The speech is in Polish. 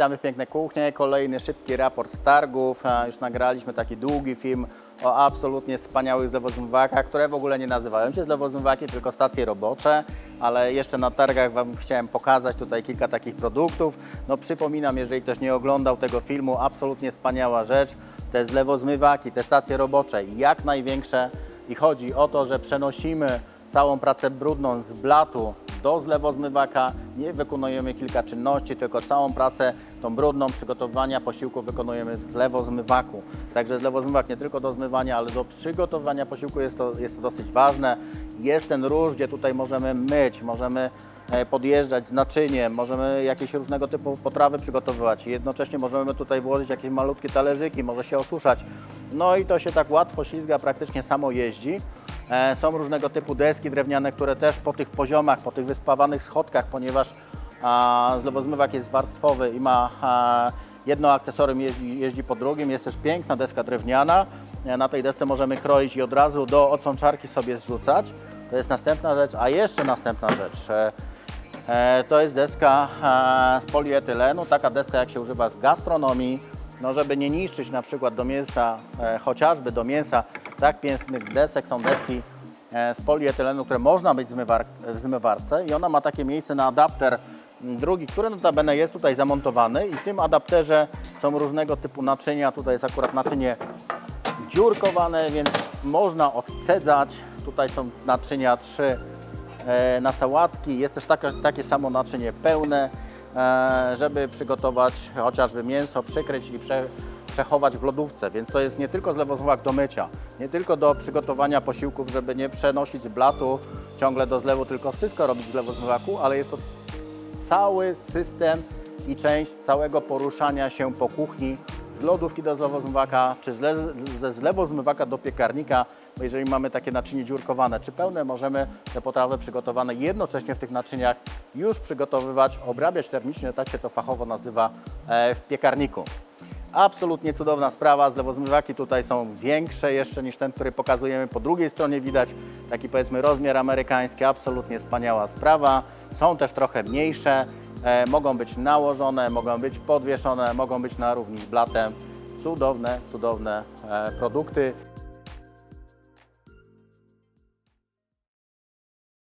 Witamy w Piękne Kuchnie. Kolejny szybki raport z targów. Już nagraliśmy taki długi film o absolutnie wspaniałych zlewozmywakach, które w ogóle nie nazywają się zlewozmywaki, tylko stacje robocze, ale jeszcze na targach Wam chciałem pokazać tutaj kilka takich produktów. No przypominam, jeżeli ktoś nie oglądał tego filmu, absolutnie wspaniała rzecz. Te zlewozmywaki, te stacje robocze, jak największe i chodzi o to, że przenosimy całą pracę brudną z blatu do zlewozmywaka. Nie wykonujemy kilka czynności, tylko całą pracę tą brudną przygotowania posiłku wykonujemy z zlewozmywaku. Także zlewozmywak nie tylko do zmywania, ale do przygotowania posiłku jest to, jest to dosyć ważne. Jest ten róż, gdzie tutaj możemy myć, możemy e, podjeżdżać z naczyniem, możemy jakieś różnego typu potrawy przygotowywać. Jednocześnie możemy tutaj włożyć jakieś malutkie talerzyki, może się osuszać. No i to się tak łatwo ślizga, praktycznie samo jeździ. E, Są różnego typu deski drewniane, które też po tych poziomach, po tych wyspawanych schodkach, ponieważ zlewozmywak jest warstwowy i ma jedno akcesorium jeździ, jeździ po drugim. Jest też piękna deska drewniana. E, Na tej desce możemy kroić i od razu do odsączarki sobie zrzucać. To jest następna rzecz, a jeszcze następna rzecz. E, To jest deska z polietylenu, taka deska jak się używa w gastronomii, no żeby nie niszczyć na przykład do mięsa, e, chociażby do mięsa tak pięknych desek są deski e, z polietylenu, które można mieć w zmywar- w zmywarce i ona ma takie miejsce na adapter drugi, który notabene jest tutaj zamontowany i w tym adapterze są różnego typu naczynia, tutaj jest akurat naczynie dziurkowane, więc można odcedzać. Tutaj są naczynia trzy e, na sałatki. Jest też taka, takie samo naczynie pełne, żeby przygotować chociażby mięso, przykryć i prze, przechować w lodówce. Więc to jest nie tylko zlewozmywak do mycia, nie tylko do przygotowania posiłków, żeby nie przenosić blatu ciągle do zlewu, tylko wszystko robić w zlewozmywaku, ale jest to cały system i część całego poruszania się po kuchni z lodówki do zlewozmywaka, czy z le, ze zlewozmywaka do piekarnika, bo jeżeli mamy takie naczynie dziurkowane czy pełne, możemy te potrawy przygotowane jednocześnie w tych naczyniach już przygotowywać, obrabiać termicznie, tak się to fachowo nazywa e, w piekarniku. Absolutnie cudowna sprawa. Zlewozmywaki tutaj są większe jeszcze niż ten, który pokazujemy. Po drugiej stronie widać taki powiedzmy rozmiar amerykański. Absolutnie wspaniała sprawa. Są też trochę mniejsze. E, mogą być nałożone, mogą być podwieszone, mogą być na równi z blatem. Cudowne, cudowne e, produkty.